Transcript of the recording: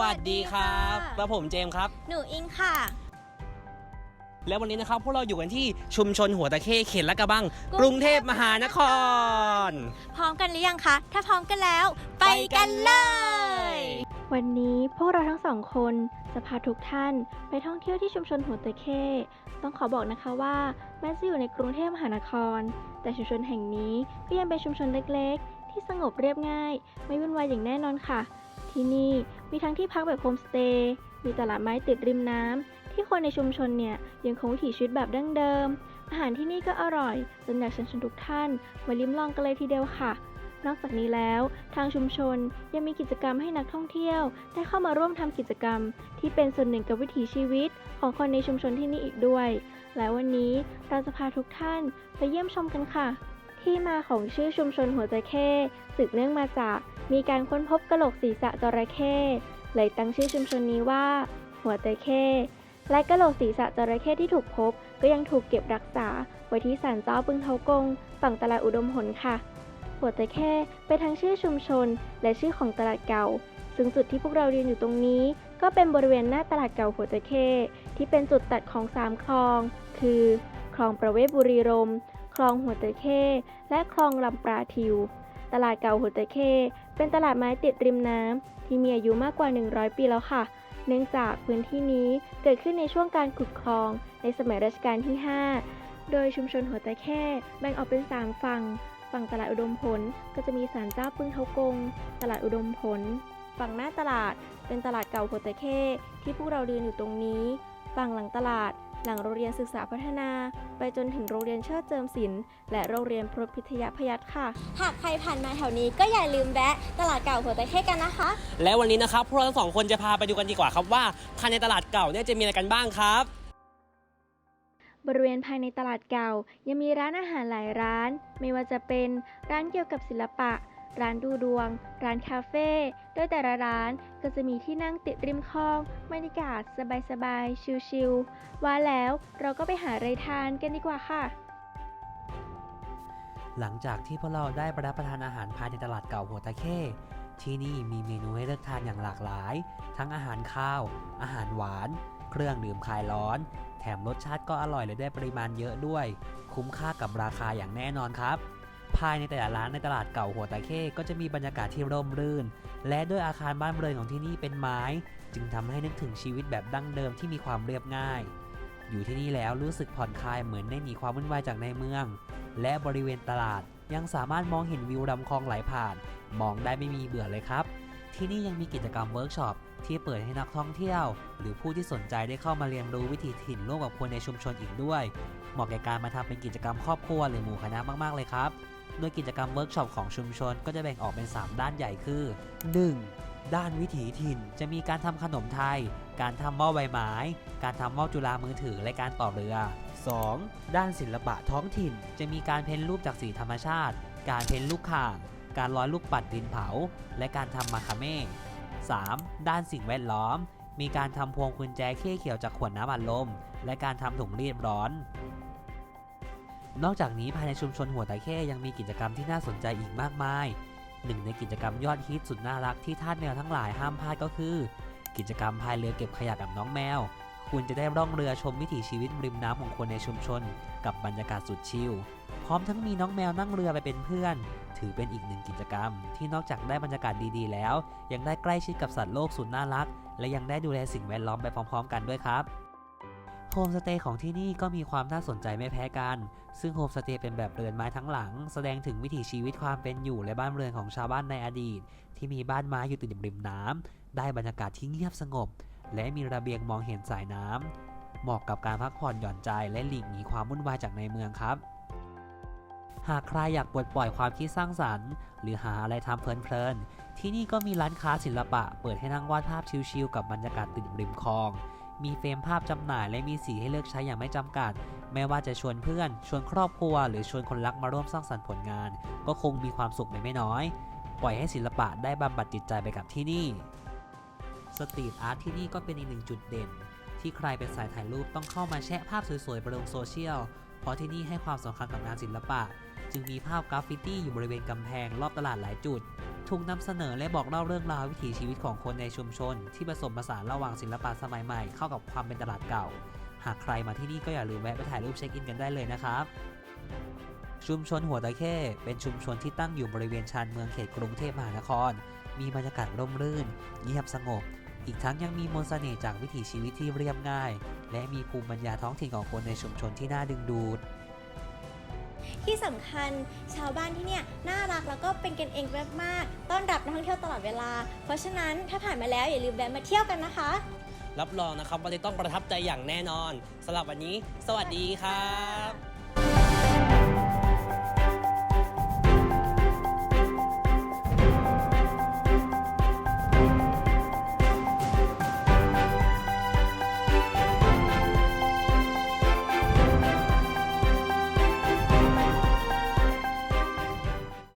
วัสดีครับสวัสดีค่ะและผมเจมส์ครับ หนูอิงค่ะ และวันนี้นะครับพวกเราอยู่กันที่ชุมชนหัวตะเข้เขตละกระบัง กกรุรุงงเทเทพพมมหาหานนคครรพร้อมกันหรือยังคะ ถ้าพร้อมกันแล้ว ไปกันเลย วันนี้พวกเราทั้งสองคนจะพาทุกท่านไปท่องเที่ยวที่ชุมชนหัวตะเข้ ต้องขอบอกนะคะว่าแม้จะอยู่ในกรุงเทพมหานคร แต่ชุมชนแห่งนี้ก็ยังเป็นชุมชนเล็กๆ ที่สงบเรียบง่าย ไม่วุ่นวายอย่างแน่นอนค่ะ ที่นี่มีทั้งที่พักแบบโฮมสเตย์มีตลาดไม้ติดริมน้ำที่คนในชุมชนเนี่ยยังคงวิถีชีวิตแบบดั้งเดิม อาหารที่นี่ก็อร่อยจนอยากเชิญชวนทุกท่านมาลิ้มลองกันเลยทีเดียวค่ะ นอกจากนี้แล้ว ทางชุมชนยังมีกิจกรรมให้นักท่องเที่ยว ได้เข้ามาร่วมทำกิจกรรม ที่เป็นส่วนหนึ่งกับวิถีชีวิตของคนในชุมชนที่นี่อีกด้วย และวันนี้เราจะพาทุกท่านไปเยี่ยมชมกันค่ะ ที่มาของชื่อชุมชนหัวจระเข้สืบเนื่องมาจาก มีการค้นพบกระโหลกศีรษะจระเข้เลยตั้งชื่อชุมชนนี้ว่า หัวจระเข้และกระโหลกศีรษะจระเข้ที่ถูกพบ ก็ยังถูกเก็บรักษาไว้ที่ศาลเจ้าปึงเทากง ฝั่งตลาดอุดมผลค่ะ หัวตะเข้เป็นทั้งชื่อชุมชน และชื่อของตลาดเก่า ซึ่งจุดที่พวกเรายืนอยู่ตรงนี้ ก็เป็นบริเวณหน้าตลาดเก่าหัวตะเข้ที่เป็นจุดตัดของสามคลอง คือ คลองประเวศบุรีรมย์ ลองหัวตะเข้และคลองลำปราทิว ตลาดเก่าหัวตะเข้เป็นตลาดไม้ติดริมน้ำที่มีอายุมากกว่า 100 ปีแล้วค่ะ เนื่องจากพื้นที่นี้เกิดขึ้นในช่วงการขุดคลองในสมัยรัชกาลที่ 5 โดยชุมชนหัวตะเข้แบ่งออกเป็นสามฝั่ง ฝั่งตลาดอุดมผลก็จะมีศาลเจ้าปึงเทากง ตลาดอุดมผล ฝั่งหน้าตลาดเป็นตลาดเก่าโพตะเข้ที่พวกเราเดินอยู่ตรงนี้ ฝั่งหลังตลาด หลังโรงเรียนศึกษาพัฒนา ไปจนถึงโรงเรียนเชิดเจิมศิลป์และโรงเรียนพรตพิทยพยัคฆ์ค่ะ หากใครผ่านมาแถวนี้ก็อย่าลืมแวะตลาดเก่าหัวตะเข้กันนะคะ และวันนี้นะครับพวกเราทั้งสองคนจะพาไปดูกันดีกว่าครับว่าภายในตลาดเก่าเนี่ยจะมีอะไรกันบ้างครับบริเวณภายในตลาดเก่า ยังมีร้านอาหารหลายร้าน ไม่ว่าจะเป็นร้านเกี่ยวกับศิลปะ ร้านดูดวง ร้านคาเฟ่โดยแต่ละร้านก็จะมีที่นั่งติดริมคลองบรรยากาศสบายๆ ชิลๆ ว่าแล้วเราก็ไปหาอะไรทานกันดีกว่าค่ะ หลังจากที่พวกเราได้ปรับประทานอาหารภายในตลาดเก่าหัวตะเข้ที่นี่มีเมนูให้เลือกทานอย่างหลากหลาย ทั้งอาหารข้าว อาหารหวาน เครื่องดื่มคลายร้อน แถมรสชาติก็อร่อยและได้ปริมาณเยอะด้วย คุ้มค่ากับราคาอย่างแน่นอนครับ ภายในแต่ละร้านในตลาดเก่าหัวตะเข้ก็จะมีบรรยากาศที่ร่มรื่น และด้วยอาคารบ้านเรือนของที่นี่เป็นไม้ จึงทำให้นึกถึงชีวิตแบบดั้งเดิมที่มีความเรียบง่าย อยู่ที่นี่แล้วรู้สึกผ่อนคลายเหมือนได้หนีความวุ่นวายจากในเมือง และบริเวณตลาดยังสามารถมองเห็นวิวลำคลองไหลผ่าน มองได้ไม่มีเบื่อเลยครับ ที่นี่ยังมีกิจกรรมเวิร์กช็อปที่เปิดให้นักท่องเที่ยว หรือผู้ที่สนใจได้เข้ามาเรียนรู้วิถีถิ่นร่วมกับคนในชุมชนอีกด้วย เหมาะแก่การมาทำเป็นกิจกรรมครอบครัวหรือหมู่คณะมากๆเลยครับโดยกิจกรรมเวิร์กช็อปของชุมชนก็จะแบ่งออกเป็น 3 ด้านใหญ่คือ 1. ด้านวิถีถิ่นจะมีการทำขนมไทย การทำหม้อใบไม้ การทำหม้อจุฬามือถือและการต่อเรือ 2. ด้านศิลปะท้องถิ่น จะมีการเพ้นรูปจากสีธรรมชาติ การเพ้นลูกข่าง การร้อยลูกปัดดินเผา และการทำมาคาเม่ 3. ด้านสิ่งแวดล้อม มีการทำพวงกุญแจเขี้เขียวจากขวดน้ำอัดลม และการทำถุงรีดร้อน นอกจากนี้ภายในชุมชนหัวตะเข้ยังมีกิจกรรมที่น่าสนใจอีกมากมาย หนึ่งในกิจกรรมยอดฮิตสุดน่ารักที่ทาสแมวทั้งหลายห้ามพลาดก็คือ กิจกรรมพายเรือเก็บขยะกับน้องแมว คุณจะได้ร่องเรือชมวิถีชีวิตริมน้ำของคนในชุมชน กับบรรยากาศสุดชิลพร้อมทั้งมีน้องแมวนั่งเรือไปเป็นเพื่อน ถือเป็นอีกหนึ่งกิจกรรม ที่นอกจากได้บรรยากาศดีๆ แล้ว ยังได้ใกล้ชิดกับสัตว์โลกสุดน่ารัก และยังได้ดูแลสิ่งแวดล้อมไปพร้อม ๆ กันด้วยครับ โฮมสเตย์ของที่นี่ก็มีความน่าสนใจไม่แพ้กัน ซึ่งโฮมสเตย์เป็นแบบเรือนไม้ทั้งหลัง แสดงถึงวิถีชีวิตความเป็นอยู่และบ้านเรือนของชาวบ้านในอดีต ที่มีบ้านไม้อยู่ติดริมน้ำได้บรรยากาศที่เงียบสงบ และมีระเบียงมองเห็นสายน้ำเหมาะกับการพักผ่อนหย่อนใจและหลีกหนีความวุ่นวายจากในเมืองครับ หากใครอยากปลดปล่อยความคิดสร้างสรรค์ หรือหาอะไรทำเพลินๆที่นี่ก็มีร้านค้าศิลปะ เปิดให้นั่งวาดภาพชิลๆกับบรรยากาศติดริมคลอง มีเฟรมภาพจำหน่ายและมีสีให้เลือกใช้อย่างไม่จำกัด ไม่ว่าจะชวนเพื่อน ชวนครอบครัว หรือชวนคนรักมาร่วมสร้างสรรค์ผลงาน ก็คงมีความสุขไม่ไม่น้อย ปล่อยให้ศิลปะได้บำบัดจิตใจไปกับที่นี่ สตรีทอาร์ตที่นี่ก็เป็นอีกหนึ่งจุดเด่น ที่ใครเป็นสายถ่ายรูปต้องเข้ามาแชะภาพสวยๆไปลงโซเชียล เพราะที่นี่ให้ความสำคัญกับงานศิลปะ จึงมีภาพกราฟฟิตี้อยู่บริเวณกำแพงรอบตลาดหลายจุด ถูกนำเสนอและบอกเล่าเรื่องราววิถีชีวิตของคนในชุมชน ที่ผสมผสานระหว่างศิลปะสมัยใหม่เข้ากับความเป็นตลาดเก่า หากใครมาที่นี่ก็อย่าลืมแวะไปถ่ายรูปเช็คอินกันได้เลยนะครับชุมชนหัวตะเข้เป็นชุมชนที่ตั้งอยู่บริเวณชานเมืองเขตกรุงเทพมหานคร มีบรรยากาศร่มรื่นเงียบสงบ อีกทั้งยังมีมนต์เสน่ห์จากวิถีชีวิตที่เรียบง่าย และมีภูมิปัญญาท้องถิ่นของคนในชุมชนที่น่าดึงดูด ที่สำคัญชาวบ้านที่เนี่ยน่ารักแล้วก็เป็นกันเองมากๆต้อนรับนักท่องเที่ยวตลอดเวลา เพราะฉะนั้นถ้าผ่านมาแล้วอย่าลืมแวะมาเที่ยวกันนะคะ รับรองนะครับว่าจะต้องประทับใจอย่างแน่นอนสำหรับวันนี้ สวัสดีครับ